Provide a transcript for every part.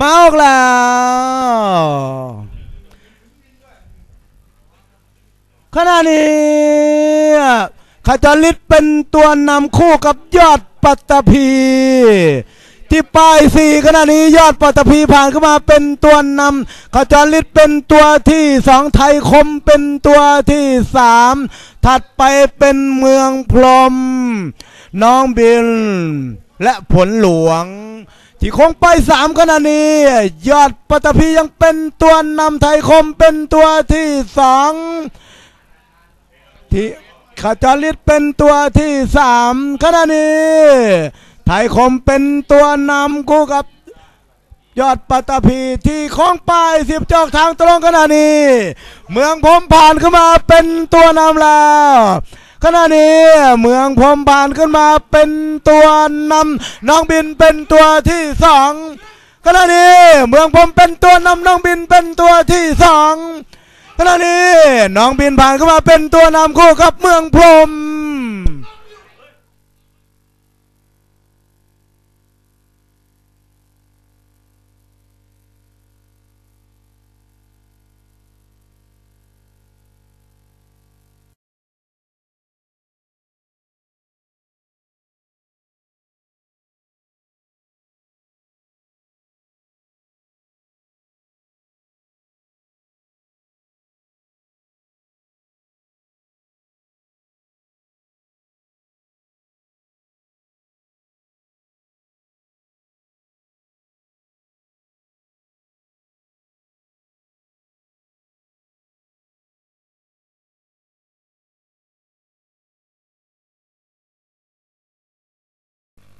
มาออกแล้วขณะนี้ขจริตเป็นตัวนำคู่กับยอดปัตตภีที่ป้ายสี่ขณะนี้ยอดปัตตภีผ่านเข้ามาเป็นตัวนำขจริตเป็นตัวที่สองไทยคมเป็นตัวที่สามถัดไปเป็นเมืองพรหมน้องบินและผลหลวง ที่คงไปสามขณะนี้ ยอดปัตตภียังเป็นตัวนำไทยคมเป็นตัวที่สองที่ขจริตเป็นตัวที่สามขณะนี้ ไทยคมเป็นตัวนำคู่กับ ยอดปัตตภีที่คล้องป้ายสิบจอกทางตรงขณะนี้ เมืองพมผ่านขึ้นมาเป็นตัวนำแล้ว ขณะนี้เมืองพรมผ่านขึ้นมาเป็นตัวนำน้องบินเป็นตัวที่สองขณะนี้เมืองพรมเป็นตัวนำน้องบินเป็นตัวที่สองขณะนี้น้องบินผ่านเข้ามาเป็นตัวนำคู่กับเมืองพรม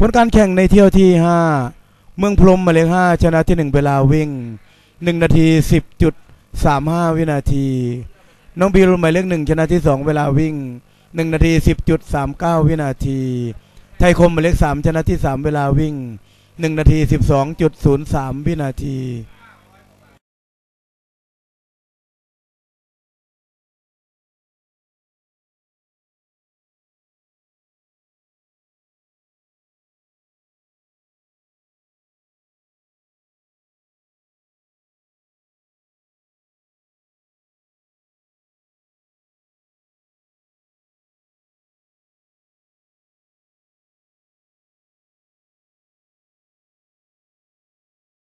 ผลการแข่งในเที่ยวที่ 5 เมืองพรมหมายเลข5ชนะที่ 1 เวลาวิ่ง 1 นาที 10.35 วินาที น้องบิลหมายเลข1ชนะที่ 2 เวลาวิ่ง 1 นาที 10.39 วินาที ไทยคมหมายเลข3ชนะที่ 3 เวลาวิ่ง 1 นาที 12.03 วินาที